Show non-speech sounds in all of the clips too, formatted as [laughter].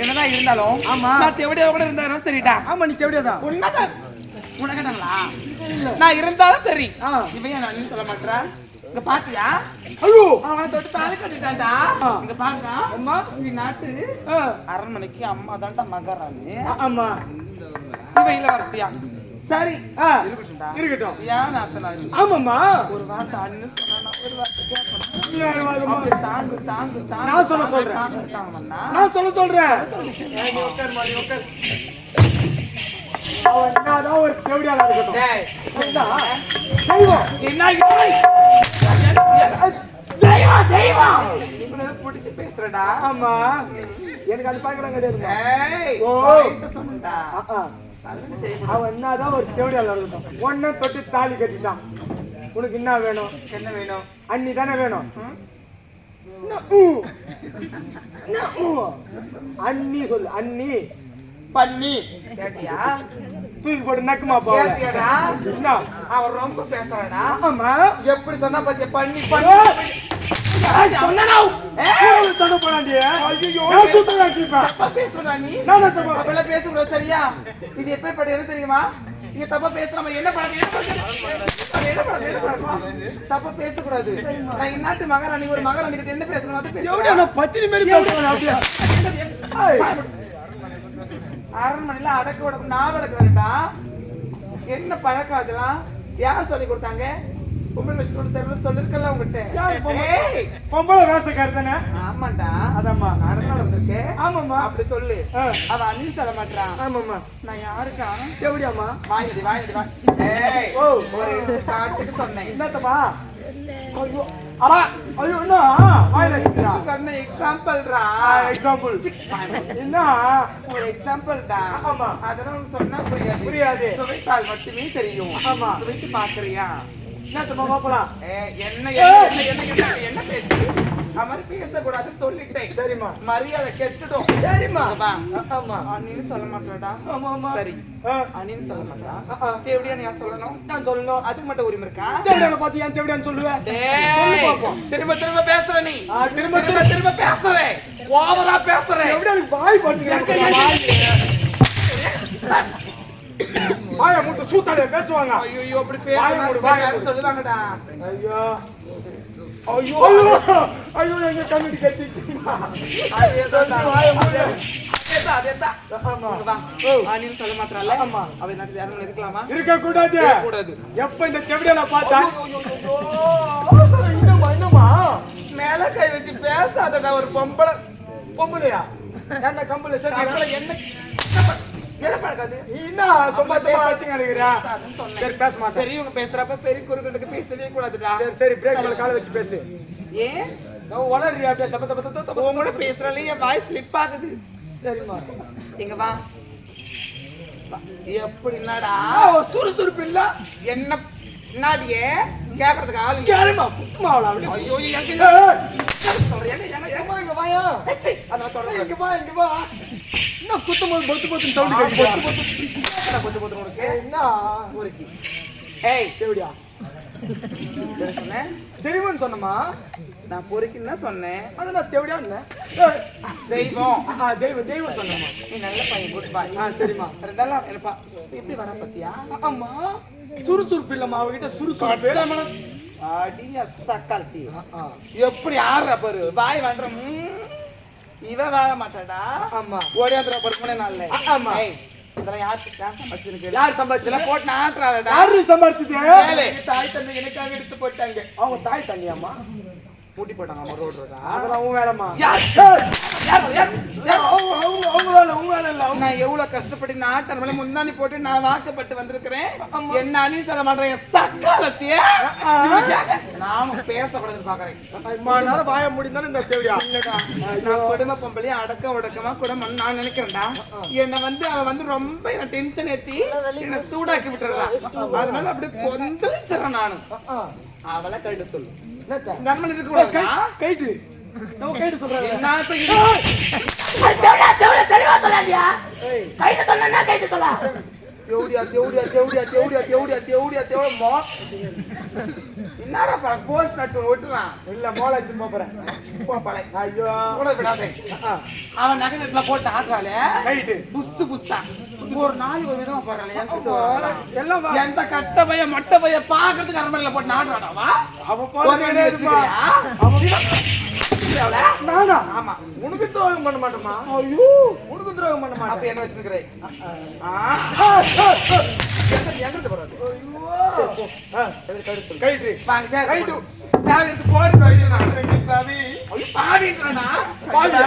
என்னதான் இருந்தாலும் ஆமா. நான் தேவடியா கூட இருந்தாலும் சரிடா? ஆமா நீ தேவையாதான் உண்மைதான் உனக்கட்டாங்களா நான் இருந்தாலும் சரி. இவன் நான் சொல்ல மாட்டேன் இங்க பாத்தியா? ஐயோ அவனை தொட்டு தாலி கட்டிட்டான்டா. இங்க பாருங்க அம்மா. இந்த நாட்டு அரண்மனைக்கு அம்மா தான்டா மகாராணி. ஆமா. இவ இளவரசியா சரி இருக்கட்டும். ஆமாம்மா. ஒரு வார்த்தை அண்ணு சொன்னா ஒரு வார்த்தை? அப்படி தாங்கு தாங்கு தாங்கு நான் சொல்ல சொல்றேன். நான் சொல்ல சொல்றேன். என்னதான் ஒரு தேவடியாளா இருக்கட்டும். என்ன? தெய்வம், தெய்வம். பிடிச்சு பேசுறடா. ஆமா. எனக்கு அது கிடையாதுங்க ஏய், ஓ. வாய்க்கு அவன் என்னதான் ஒரு தேவடியாளா இருக்கட்டும் ஒன்ன தொட்டு தாலி கட்டிட்டான். உனக்கு என்ன வேணும்? என்ன வேணும்? அண்ணி தானே வேணும்? அண்ணி சொல்லு. அண்ணி. பண்ணி? தூக்கி போட்டு நக்குமா அவன் ரொம்ப பேசுறானா ஆமா. எப்படி சொன்னா பாத்தியா? பண்ணி பண்ணி சரியா? இது எப்ப படம் என்ன தெரியுமா? நீங்க தப்பா பேசுறாம என்ன படம் என்ன படம் தப்பா பேசக்கூடாது. நான் இந்நாட்டு மகாராணி ஒரு மகாராணி கிட்ட என்ன பேசணும்? ஏய், அரண்மனையில அடக்க உடம்பு நான் அடக்க வேண்டாம் என்ன பழக்கம் அதெல்லாம்? யார் சொல்லி கொடுத்தாங்க? பொம்பளை சொல்லிருக்கல உங்ககிட்ட. பொம்பளை? ஏய், பொம்பளை வேஷக்காரி தானே? ஆமாண்டா. அதாம்மா. நடக்க நடந்திருக்கு. ஆமாம்மா. அப்படி சொல்லு. அவ அண்ணி சொல்ல மாட்டான் ஆமாம்மா. நான் யாருக்கா? எப்படியாம்மா வாங்கிடு வாங்கிடு வா. ஏய்! ஓ. ஒரு காட்டுக்கு சொன்னேன். என்னத்தப்பா ஐயோ. அம்மா ஐயோ என்ன? வாயில எக்ஸாம்பிள்ரா எக்ஸாம்பிள் என்ன? ஒரு எக்ஸாம்பிள் தான் ஆமா. அதெல்லாம் சொன்னா புரியாது. புரியாது. சுவைத்தால் மட்டுமே தெரியும். ஆமா. சுவைத்து பாக்குறியா என்னத்தப்பா பாப்பலாம் ஏய், என்ன என்ன என்ன பேச்சு? அவர் பேசக்கூடாதுன்னு சொல்லிட்டேன். சரிம்மா. மரியாதை கெட்டுடும். சரிம்மா. ஆமா. அண்ணின்னு சொல்ல மாட்டேடா ஆமா ஆமா. சரி. அண்ணின்னு சொல்ல மாட்டா. தேவடியா நீ சொல்லணும்? நான் சொல்லணும். அதுக்கு மட்டும் உரிமை இருக்கா? தேவடியால பார்த்து ஏன் தேவடியான்னு சொல்லுவேன். திரும்ப திரும்ப பேசுற நீ. திரும்ப திரும்ப திரும்ப. பேசுறேன் ஓவரா பேசுறேன் தேவடியாளுக்கு வாய் மூட்டை சூத்தாலே பேசுவாங்க. ஐயோ அப்படி மூடு. சொல்லுவாங்கடா. ஐயோ. ஐயோ. ஐயோ. எங்க கண்ணுடி கட்டிச்சுமா அதேதான் வாயை மூடு. அதேதான் அதேதான் ஆமா. இங்க வா. ஓ. அண்ணின்னு சொல்ல மாட்டாள ஆமா. அவ நாட்டு யாரும் இருக்கலாமா இருக்க கூடாது கூடாது எப்ப இந்த தேவடியால பார்த்தா. என்னம்மா என்னம்மா மேல கை வச்சு பேசாதடா ஒரு பொம்பளை. பொம்பளையா? என்ன கம்பளை சரி என்ன? என்ன பழக்காது என்ன சும்மா சும்மா வச்சுங்க நினைக்கிறா சரி பேச மாட்டேன். பெரியவங்க பேசுறப்ப பெரிய குறுக்கிட்டு பேசவே கூடாதுடா. சரி சரி பிரேக் காலை வச்சு பேசு. ஏன் நான் அப்படியே தப்ப தப்ப தப்ப பேசுறாலே என் வாய்ஸ் ஸ்லிப் ஆகுது. சரிம்மா. இங்க வா. எப்படின்னாடா சுறுசுறுப்பு இல்ல. என்ன என்னாடியே கேக்குறதுக்கு ஆள். கேளுமா குத்துமா அவள ஐயோ எங்க சொல்றேன். ஏம்மா, இங்க வாயா. சொல்றேன். இங்க வா இங்க வா. என்ன குத்தும் போது பொத்து பொத்து சவுண்ட் ஆ, கேக்குதா பொத்து, பொத்து. பொத்து, பொத்து உனக்கு? என்ன? ஊருக்கு. ஏய், தேவடியா சொன்னமா? நான் பொறுக்கின்னு சொன்னேன். அது நான் தேவடியா இருந்தேன் தெய்வம். ஆ தெய்வம் தெய்வம் சொன்னமா? நீ நல்ல பையன் குட் பாய். ஆ சரிம்மா. ரெண்டாலும் என்னப்பா எப்படி வர பத்தியா ஆமா. சுறுசுறுப்பு இல்லம்மா அவகிட்ட சுறுசுறுப்பு. அடி சக்கால்த்தி ஆ, எப்படி ஆடுற பாரு. வாய் வாங்குற ம். இவ வாழ மாட்டாடா. ஆமா. ஓடியாந்துற பாரு மூணு நாள்ல. ஆமா. இதெல்லாம் யாருக்கு சம்பாதிச்சிருக்கு யார் சம்பாதிச்சல போட்டு ஆட்டுறாடா யாரு சம்பாதிச்சது தாய் தந்தை எனக்காக எடுத்து போட்டாங்க அவங்க தாய் தந்தையாம்மா. மூட்டி போட்டாங்க அம்மா ரோடு அதெல்லாம் உன் நான் எவ்வளவு கஷ்டப்பட்டு நாட்டு மேல முந்தாணி போட்டு நான் வாக்கப்பட்டு வந்திருக்கிறேன். என்ன அணி சொல்ல மாட்டேன் சக்காலத்திய. நாம பேசக்கூடாதுன்னு பாக்குறேன் நேரம் வாய இந்த இல்லடா. நான் குடும்ப பொம்பளைய அடக்க உடக்கமா குடும்பம் நான் நினைக்கிறேன்டா. என்ன வந்து அவ வந்து ரொம்ப என்ன டென்ஷன் ஏத்தி என்ன சூடாக்கி விட்டுறா. அதனால அப்படியே கொந்தளிச்சிடறேன் நானு. அவளை கழுட சொல்லு. இருக்க? கூடாதா கைட்டு. நம்ம கைட்டு சொல்றாங்க. என்ன செய்யுது? ஏய்! தேவடியா தேவடியா தேவடியா தேவடியா தேவடியா தேவடியா தேவ மோ. என்னடா பா போஸ்ட் அடிச்சு விட்டுறான் இல்ல மோளாச்சு போறேன் போ பழை ஐயோ. கூட விடாதே. அவன் நகை நெட்ல போட்டு ஆட்டுறாளே ரைட்டு புஸ்து புஸ்தா ஒரு நாள் ஒரு விதமா போறாளே வா. எந்த கட்ட பைய மட்ட பைய பாக்குறதுக்கு அரண்மனையில போட்டு நாடுறாடாவா அவ? போல நானா? ஆமா. உனக்கு துரோகம் பண்ண மாட்டோமா? ஐயோ. உனக்கு துரோகம் பண்ண அப்ப மாட்டேன் என்ன வச்சிருக்கிறேன்? எங்கிருந்து போறாரு கைட்டு வாங்க சேர் ரைட்டு. சேர் எடுத்து போட்டு ரெண்டு பாவி ஐயோ பாடின்றானா பாவியா?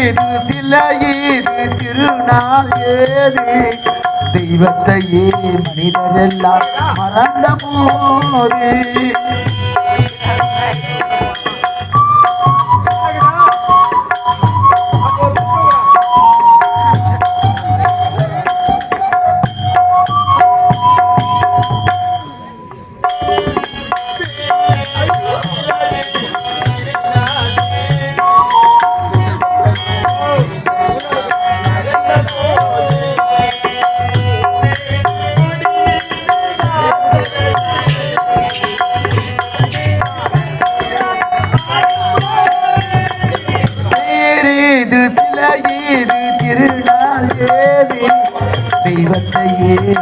இது சிலையீதி தீரீது திருநாள் ஏது தெய்வத்தையே மனிதரெல்லாம் மறந்த போது.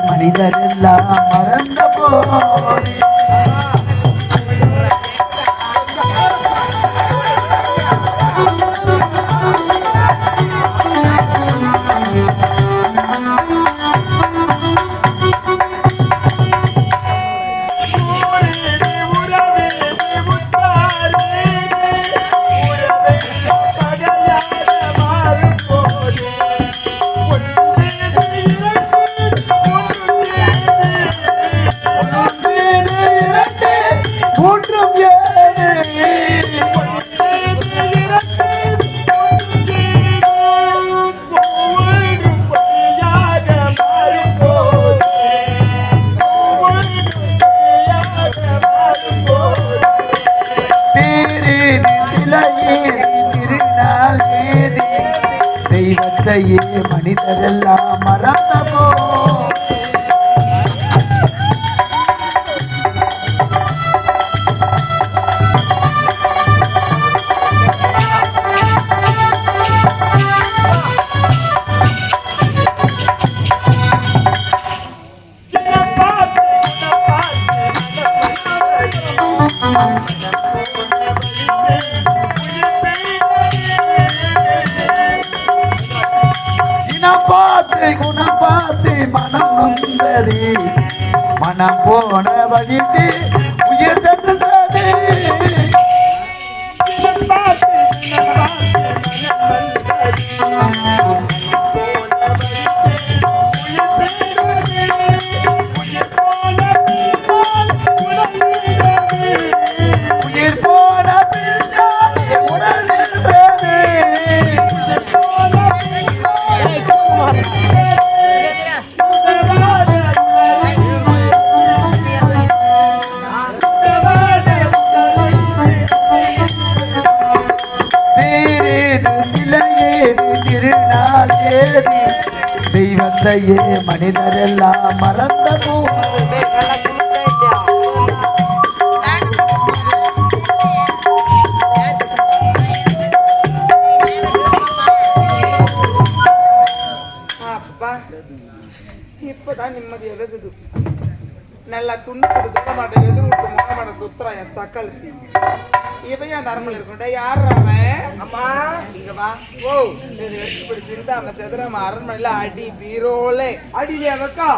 மனிதரெல்லாம் மறந்து தெய்வத்தையே மனிதரெல்லாம் மறந்தமோ பார்த்து குணம் பார்த்து மனம் வந்தது. மனம் போன வழிக்கு உயிர் தந்தது தந்தையே மனிதரெல்லாம் மறந்த இப்பதான் நிம்மதி எழுதுது. நல்லா துண்டு கொடுத்துக்க மாட்டேன் எதிர் விட்டு முக மாட்டேன் சுத்துறான் என் சக்கலுக்கு இவன் அந்த அரண்மனை இருக்கட்டும் யார் அவன்? அம்மா இங்க வா. ஓ இப்படி சிந்தாம செதுறாம அரண்மனையில அடி பீரோலே. அடியிலே வைக்கா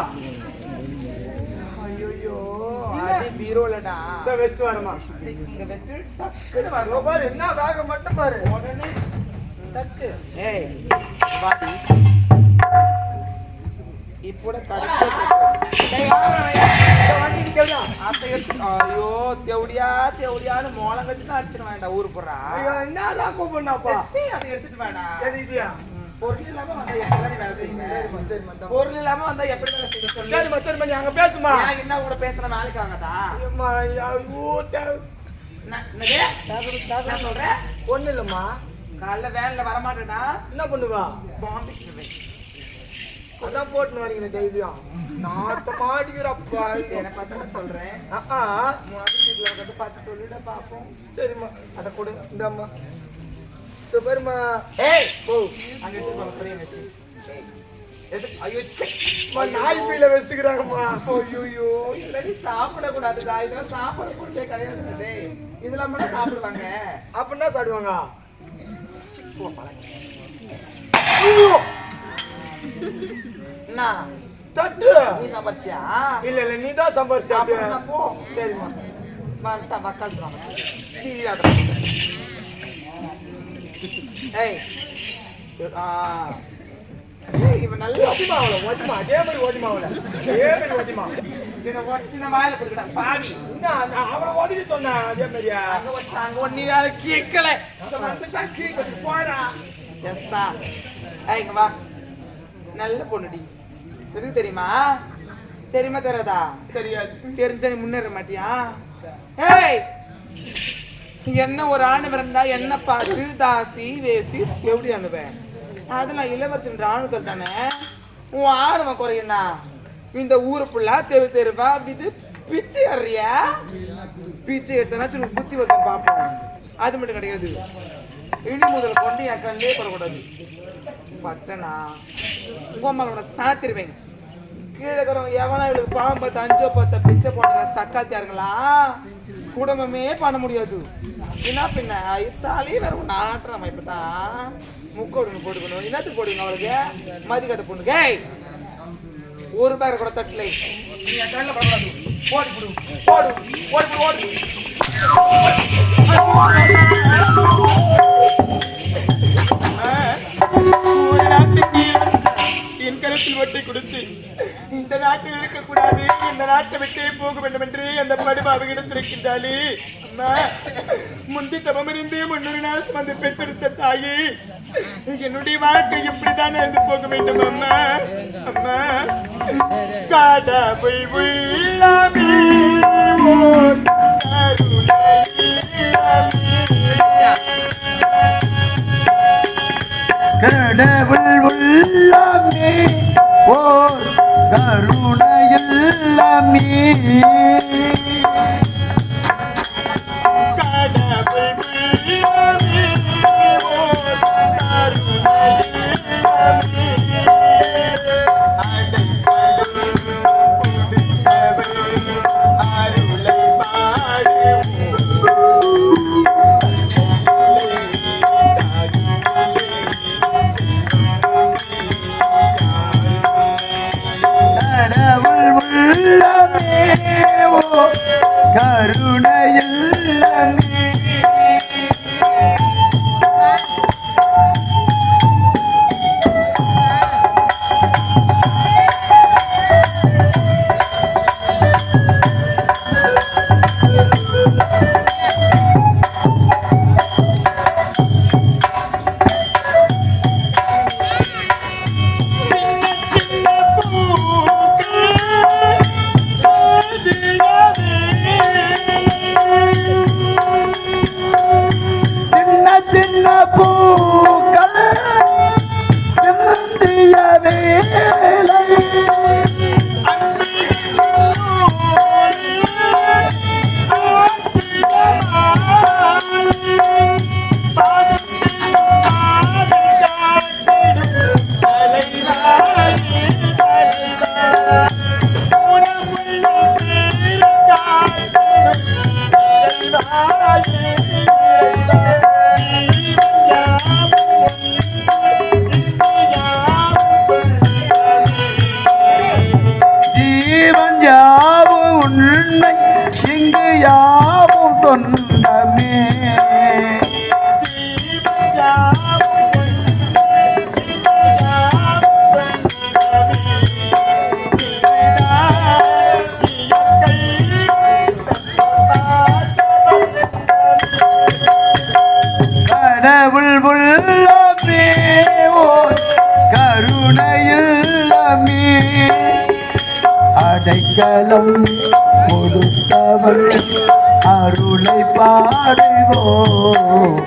ஐயோ அடி பீரோலடா. இந்த வெஸ்ட் வரமா? இங்க வச்சு டக்குன்னு இதோ வரணும் பாரு என்ன வேக மட்டும் பாரு. உடனே டக்கு. ஏய் வாடி எடுத்து ஐயோ தேவடியா தேவடியான்னு மோளம் கட்டி தான் அடிச்சிட வேண்டாம் ஊரு போறா ஐயோ என்னதான் கூப்பிடனாப்பா? அதை எடுத்துட்டு வேண்டாம் பொருள் இல்லாம வந்தா எப்படி வேலை இந்தா. பொருள் இல்லாம வந்தா எப்படி வேலை செய்ய சொல்லு. சரிம்மா சரிம்மா நீ அங்க பேசுமா? என்ன கூட பேசுற வேலைக்கு டே- நான் சொல்றேன் ஒண்ணும் இல்லம்மா. காலைல வேன்ல வரமாட்டேனா என்ன பண்ணுவா? பாம்பே அதான் போட்டுன்னு வரீங்களே டெய்லியும் நாத்தமா அடிக்கிறப்பா என்ன பார்த்து சொல்றேன். ஆ சீட்ல வந்து பார்த்து சொல்லிட பாப்போம் சரிம்மா அதை கொடு. இந்தாம்மா. இது பாரும்மா. ஏய்! ஓ அங்க பெரிய வச்சு. நாய் பீல வச்சுக்கிறாங்கம்மா. ஐயோ இல்லடி சாப்பிட கூடாதுடா இதெல்லாம் சாப்பிட பொருளே கிடையாது டேய். இதெல்லாம் சாப்பிடுவாங்க. அப்படின்னா சாப்பிடுவாங்க. [laughs] என்ன தட்டு. நீ சமைச்சியா இல்ல இல்ல நீ தான் சம்பாரிச்சு அப்படின்னா போ. சரிம்மா. வந்துட்டா டிவி ஏய். ஆ. இவன் நல்ல ஓதிமா அவளை ஓதிமா அதே மாதிரி ஓதிமா அவளை. அதே மாதிரி ஓதிமா இவனை ஒட்டின வாயில கொடுக்கட்டான் பாவி. என்ன நான் அவளை ஓதிக்க சொன்னேன் அதே மாதிரியா? அங்க வச்சாங்க ஒன்னி வேலை கேட்கல வந்துட்டா கேட்க போடா எஸ்ஸா ஏய் இங்க வா. நல்ல பொண்ணுடி. எதுக்கு தெரியுமா? தெரியுமா தெரியாதா? தெரியாது. தெரிஞ்ச நீ முன்னேற மாட்டியா? ஏய்! என்ன ஒரு ஆணு இருந்தா என்ன பார்த்து தாசி வேசி எப்படி அனுவேன் அதெல்லாம் இளவரசன் ராணுவத்தில் தானே? உன் ஆர்வம் குறையுண்ணா இந்த ஊரு ஃபுல்லா தெரு தெருவா இது பிச்சை ஏறியா பிச்சை எடுத்தனாச்சும் உனக்கு புத்தி வந்து பார்ப்போம் அது மட்டும் கிடையாது. இனி முதல் கொண்டு என் கண்ணிலே போடக்கூடாது பட்டனா? உங்க அம்மாவோட சாத்திருவேன். கீழே இருக்கிறவங்க எவனா இவளுக்கு பாவம் பார்த்து அஞ்சோ பத்த பிச்சை போடுங்க சக்காத்தியாருங்களா குடும்பமே பண்ண முடியாது. என்ன பின்ன? இத்தாலே வேற ஒன்று ஆட்டுறாம இப்பதான் முக்கோடு போட்டுக்கணும். என்னத்துக்கு போடுங்க அவளுக்கு? மதிக்கத்தை பொண்ணுக்கு ஒரு பேர் கூட தட்டலை. நீ என் கண்ணில் போடக்கூடாது. போடு. போடு போடு போடு. என் கருத்தில் ஒட்டி கொடுத்து இந்த நாட்டில் இருக்கக்கூடாது இந்த நாட்டை விட்டே போக வேண்டும் என்று அந்த படுபாவிடம் இருக்கின்றாளே அம்மா முந்தி தவமறிந்து முன்னொரு நாள் வந்து பெற்றெடுத்த தாயே என்னுடைய வாழ்க்கை இப்படித்தான் இருந்து போக வேண்டும் அம்மா அம்மா கடவுள் போய் ஓர் கடவுள் உள்ளமே ஓர் கரு Yeah. அடைக்கலம் கொடுத்தவள் அருளை பாடுவோம்.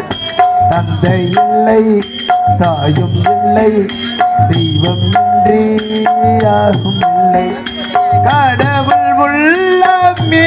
தந்தை இல்லை தாயும் இல்லை தெய்வம் இன்றி யாரும் இல்லை. கடவுள் உள்ளமே.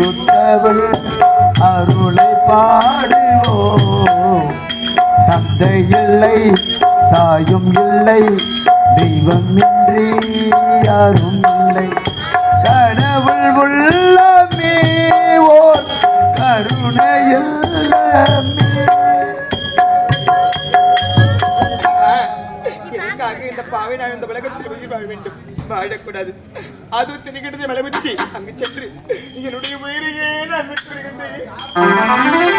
கொடுத்தவள் அருளை பாடுவோம். தந்தை இல்லை தாயும் இல்லை தெய்வம் இன்றி யாரும் இல்லை. கடவுள் உள்ளமே ஓர் கருணையுள்ளமே. இந்த பாவை நான் இந்த உலகத்தில் உயிர் வாழ வேண்டும் வாழக்கூடாது அது திணிக்கிட்டதை மலைமுச்சி அங்கு சென்று என்னுடைய உயிரையே நான் விட்டு விடுகின்றேன்